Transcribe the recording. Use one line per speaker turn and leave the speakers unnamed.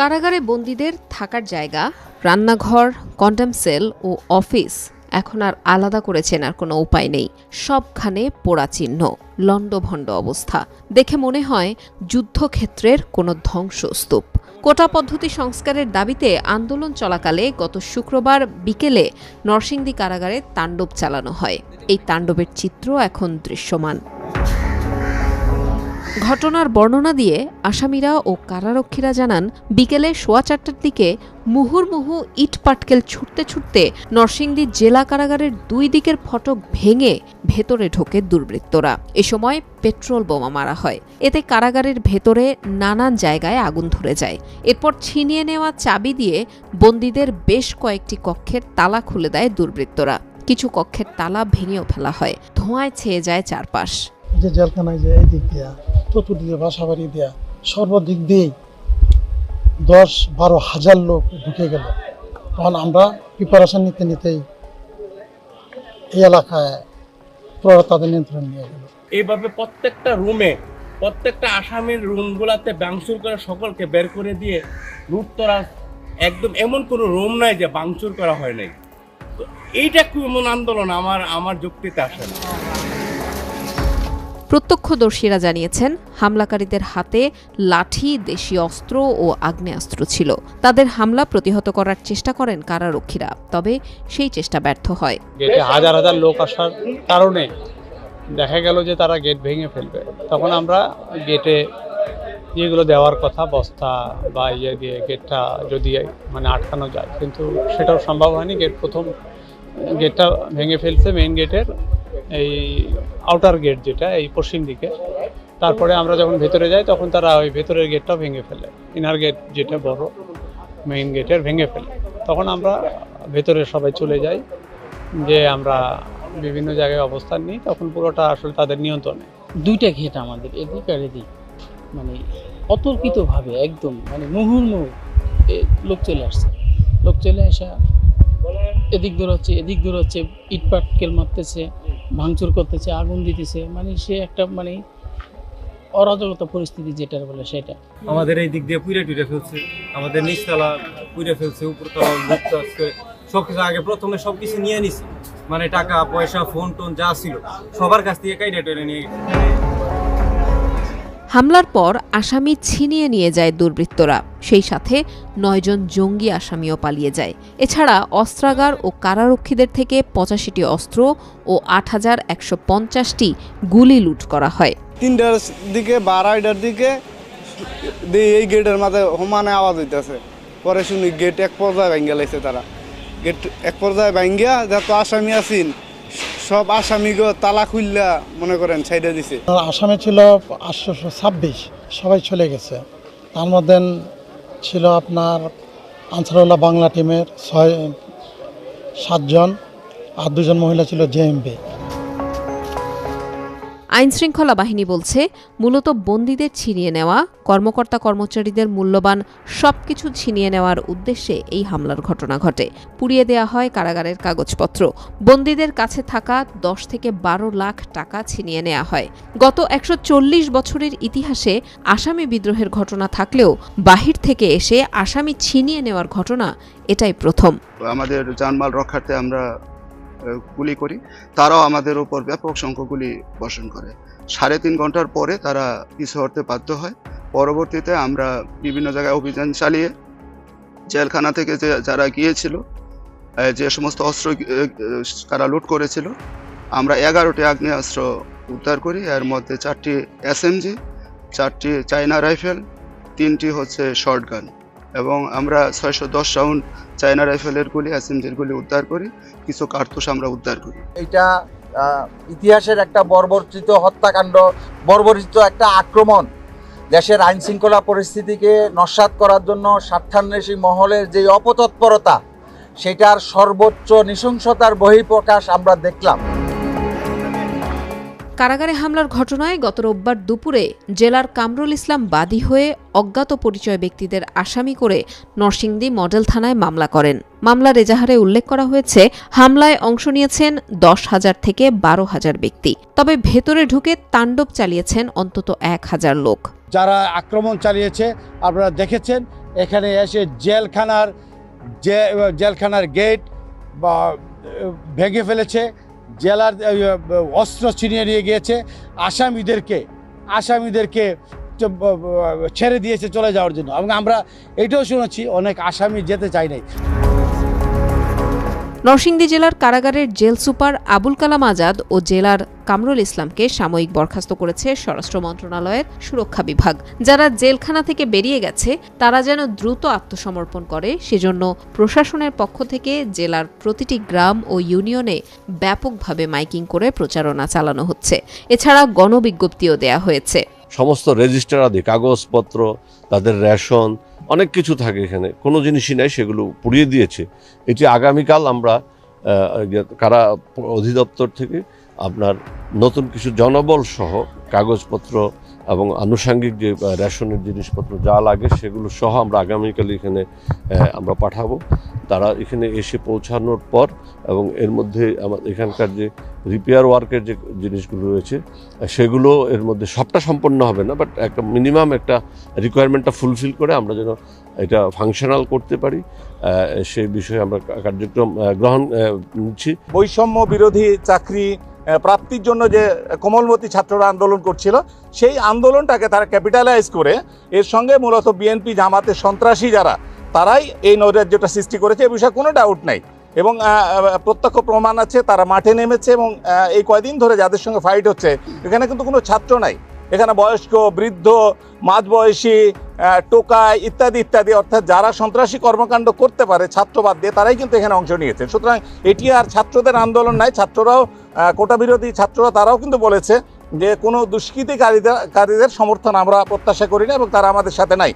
কারাগারে বন্দীদের থাকার জায়গা, রান্নাঘর, কন্ডেম সেল ও অফিস এখন আর আলাদা করে চেনার কোনো উপায় নেই। সবখানে পোড়া চিহ্ন লণ্ডভণ্ড অবস্থা। দেখে মনে হয় যুদ্ধক্ষেত্রের কোনো ধ্বংসস্তূপ। কোটা পদ্ধতি সংস্কারের দাবিতে আন্দোলন চলাকালে গত শুক্রবার বিকেলে নরসিংদী কারাগারে তাণ্ডব চালানো হয়। এই তাণ্ডবের চিত্র এখন দৃশ্যমান। ঘটনার বর্ণনা দিয়ে আসামিরা ও কারারক্ষীরা জানান, বিকেলে সোয়া চারটার দিকে মুহুর্মুহু ইট পাটকেল ছুটতে ছুটতে নরসিংদী জেলা কারাগারের দুই দিকের ফটক ভেঙে ভেতরে ঢোকে দুর্বৃত্তরা। এ সময় পেট্রোল বোমা মারা হয়। এতে কারাগারের ভেতরে নানান জায়গায় আগুন ধরে যায়। এরপর ছিনিয়ে নেওয়া চাবি দিয়ে বন্দীদের বেশ কয়েকটি কক্ষের তালা খুলে দেয় দুর্বৃত্তরা। কিছু কক্ষের তালা ভেঙেও ফেলা হয়। ধোঁয়ায় ছেয়ে যায় চারপাশ।
যে জেলখানায় যে এই দিক দিয়া। চতুর্দিকে বাসা বাড়ি দিয়া সর্বদিক দিয়েই দশ বারো হাজার লোক ঢুকে গেল। তখন আমরা প্রিপারেশন নিতে নিতেই এই এলাকায় তাদের নিয়ন্ত্রণ নিয়ে গেল।
এইভাবে প্রত্যেকটা রুমে, প্রত্যেকটা আসামির রুমগুলাতে বাংচুর করে সকলকে বের করে দিয়ে লুটতরা একদম এমন কোনো রুম নাই যে বাংচুর করা হয় নাই। তো এইটা এমন আন্দোলন, আমার আমার যুক্তিতে আসে না।
প্রত্যক্ষদর্শীরা জানিয়েছেন, হামলাকারীদের হাতে লাঠি দেশীয় অস্ত্র ও আগ্নেয়াস্ত্র ছিল। তাদের হামলা প্রতিহত করার চেষ্টা করেন কারারক্ষীরা, তবে সেই চেষ্টা ব্যর্থ হয়।
হাজার হাজার লোক আসার কারণে দেখা গেল যে তারা গেট ভেঙে ফেলবে। তখন আমরা গেটে যেগুলো দেওয়ার কথা, বস্তা বা ইয়ে দিয়ে গেটটা যদি মানে আটকানো যায়, কিন্তু সেটাও সম্ভব হয়নি। গেট প্রথম গেটটা ভেঙে ফেলছে মেইন গেটের এই আউটার গেট যেটা, এই পশ্চিম দিকে। তারপরে আমরা যখন ভেতরে যাই, তখন তারা ওই ভেতরের গেটটাও ভেঙে ফেলে। ইনার গেট যেটা বড় মেইন গেটের ভেঙে ফেলে। তখন আমরা ভেতরে সবাই চলে যাই, যে আমরা বিভিন্ন জায়গায় অবস্থান নিই। তখন পুরোটা আসলে তাদের নিয়ন্ত্রণে।
দুইটা ঘেট আমাদের, এদিক আর এদিক। মানে অতর্কিতভাবে, একদম। মানে মুহুর্মুহু লোক চলে আসছে। লোক চলে আসা, এদিক দূর হচ্ছে এদিক দূর হচ্ছে ইট পাটকেল মারতেছে। ভাঙচুর করতেছে, আগুন দিতেছে মানে সে একটা মানে অরাজকতা পরিস্থিতি যেটার বলে সেটা।
আমাদের এই দিক দিয়ে পুড়ে টুড়ে ফেলছে, আমাদের নিচতলা পুড়ে ফেলছে, উপরতলা সবকিছু আগে প্রথমে সবকিছু নিয়ে নিছে মানে টাকা, পয়সা ফোন টোন যা ছিল, সবার কাছ থেকে কাইটা টেনে নিয়ে গেছে।
হামলার পর আসামি ছিনিয়ে নিয়ে যায় দুর্বৃত্তরা। সেই সাথে নয়জন জঙ্গি আসামিও পালিয়ে যায়। এছাড়া অস্ত্রাগার ও কারারক্ষীদের থেকে পঁচাশিটি অস্ত্র ও আট হাজার একশো পঞ্চাশটি গুলি লুট করা হয়।
তিনটার দিকে বা আড়াইটার দিকে এই গেটের মাঝে সমানে আওয়াজ হইতেছে। পরে শুনি গেট এক পর্যায়ে ভাঙ্গা লাইছে তারা। গেট এক পর্যায়ে ভাঙ্গিয়া যত আসামি আছেন সব আসামিগো তালা খুললা মনে করেন সাইডে দিছে।
আসামে ছিল আটশোশো ছাব্বিশ, সবাই চলে গেছে। তার মধ্যে ছিল আপনার আনসারুল্লাহ বাংলা টিমের ছয়, সাতজন, আর দুজন মহিলা ছিল জেএমবি
আইনশৃঙ্খলা বাহিনী বলছে, মূলত বন্দীদের ছিনিয়ে নেওয়া, কর্মকর্তা কর্মচারীদের মূল্যবান সবকিছু ছিনিয়ে নেওয়ার উদ্দেশ্যে এই হামলার ঘটনা ঘটে। পুড়িয়ে দেওয়া হয় কারাগারের কাগজপত্র। বন্দীদের কাছে থাকা দশ থেকে বারো লাখ টাকা ছিনিয়ে নেওয়া হয়। গত একশো চল্লিশ বছরের ইতিহাসে আসামি বিদ্রোহের ঘটনা থাকলেও বাহির থেকে এসে আসামি ছিনিয়ে নেওয়ার ঘটনা এটাই প্রথম।
আমাদের জানমাল রক্ষার্থে আমরা গুলি করি। তারাও আমাদের উপর ব্যাপক সংখ্যক গুলি বর্ষণ করে। সাড়ে তিন ঘণ্টার পরে তারা পিছু হতে বাধ্য হয়। পরবর্তীতে আমরা বিভিন্ন জায়গায় অভিযান চালিয়ে জেলখানা থেকে যে যারা গিয়েছিল যে সমস্ত অস্ত্র তারা লুট করেছিল, আমরা এগারোটি আগ্নেয়াস্ত্র উদ্ধার করি। এর মধ্যে চারটি এসএমজি, চারটি চায়না রাইফেল, তিনটি হচ্ছে শর্ট গান এবং আমরা ছয়শো দশ রাউন্ড চায়না রাইফেলের গুলি এসএমজির গুলি উদ্ধার করি, কিছু কার্তুস আমরা উদ্ধার করি।
এটা ইতিহাসের একটা বর্বরচিত হত্যাকাণ্ড বর্বরিত একটা আক্রমণ। দেশের আইন শৃঙ্খলা পরিস্থিতিকে নস্বাত করার জন্য স্বার্থান্বেষী মহলের যে অপতৎপরতা, সেটার সর্বোচ্চ নৃশংসতার বহিঃপ্রকাশ আমরা দেখলাম।
কারাগারে হামলার ঘটনায় গত রোববার দুপুরে জেলার কামরুল ইসলাম বাদী হয়ে অজ্ঞাত পরিচয় ব্যক্তিদের আসামি করে নরসিংদী মডেল থানায় মামলা করেন। মামলার এজাহারে উল্লেখ করা হয়েছে, হামলায় অংশ নিয়েছেন দশ হাজার থেকে বারো হাজার ব্যক্তি। তবে ভেতরে ঢুকে তাণ্ডব চালিয়েছেন অন্তত এক হাজার লোক।
যারা আক্রমণ চালিয়েছে, আপনারা দেখেছেন, এখানে এসে জেলখানার জেলখানার গেট বা ভেঙে ফেলেছে। জেলার অস্ত্র ছিনিয়ে নিয়ে গিয়েছে। আসামিদেরকে আসামিদেরকে ছেড়ে দিয়েছে চলে যাওয়ার জন্য। এবং আমরা এটাও শুনেছি, অনেক আসামি যেতে চাই নাই।
নরসিংদী জেলার কারাগারের জেল সুপার আবুল কালাম আজাদ ও জেলার কামরুল ইসলামকে সাময়িক বরখাস্ত করেছে স্বরাষ্ট্র মন্ত্রণালয়ের সুরক্ষা বিভাগ। যারা জেলখানা থেকে বেরিয়ে গেছে, তারা যেন দ্রুত আত্মসমর্পণ করে, সেজন্য প্রশাসনের পক্ষ থেকে জেলার প্রতিটি গ্রাম ও ইউনিয়নে ব্যাপকভাবে মাইকিং করে প্রচারণা চালানো হচ্ছে। এছাড়া গণবিজ্ঞপ্তিও দেয়া হয়েছে।
সমস্ত রেজিস্টার আদি, কাগজপত্র, তাদের রেশন অনেক কিছু থাকে এখানে। কোনো জিনিসই নাই, সেগুলো পুড়িয়ে দিয়েছে। এটি আগামীকাল আমরা কারা অধিদপ্তর থেকে আপনার নতুন কিছু জনবল সহ কাগজপত্র এবং আনুষঙ্গিক যে রেশনের জিনিসপত্র যা লাগে সেগুলো সহ আমরা আগামীকাল এখানে আমরা পাঠাবো। তারা এখানে এসে পৌঁছানোর পর এবং এর মধ্যে আমাদের এখানকার যে রিপেয়ার ওয়ার্কের যে জিনিসগুলো রয়েছে সেগুলো এর মধ্যে সবটা সম্পন্ন হবে না বাট একটা মিনিমাম একটা রিকোয়ারমেন্টটা ফুলফিল করে আমরা যেন এটা ফাংশনাল করতে পারি। সেই বিষয়ে আমরা কার্যক্রম গ্রহণ নিচ্ছি।
বৈষম্য বিরোধী চাকরি প্রাপ্তির জন্য যে কোমলমতি ছাত্ররা আন্দোলন করছিল, সেই আন্দোলনটাকে তারা ক্যাপিটালাইজ করে এর সঙ্গে মূলত বিএনপি জামাতের সন্ত্রাসী যারা, তারাই এই নৈরাজ্যটা সৃষ্টি করেছে। এ বিষয়ে কোনো ডাউট নাই। এবং প্রত্যক্ষ প্রমাণ আছে, তারা মাঠে নেমেছে এবং এই কয়দিন ধরে যাদের সঙ্গে ফাইট হচ্ছে, এখানে কিন্তু কোনো ছাত্র নাই। এখানে বয়স্ক, বৃদ্ধ, মাঝবয়সী টোকাই ইত্যাদি ইত্যাদি, অর্থাৎ যারা সন্ত্রাসী কর্মকাণ্ড করতে পারে, ছাত্রবাদ দিয়ে তারাই কিন্তু এখানে অংশ নিয়েছে। সুতরাং এটি আর ছাত্রদের আন্দোলন নাই, ছাত্ররাও কোটা বিরোধী ছাত্ররা তারাও কিন্তু বলেছে যে কোনো দুষ্কৃতিকারীদের কারীদের সমর্থন আমরা প্রত্যাশা করি না এবং তারা আমাদের সাথে নাই।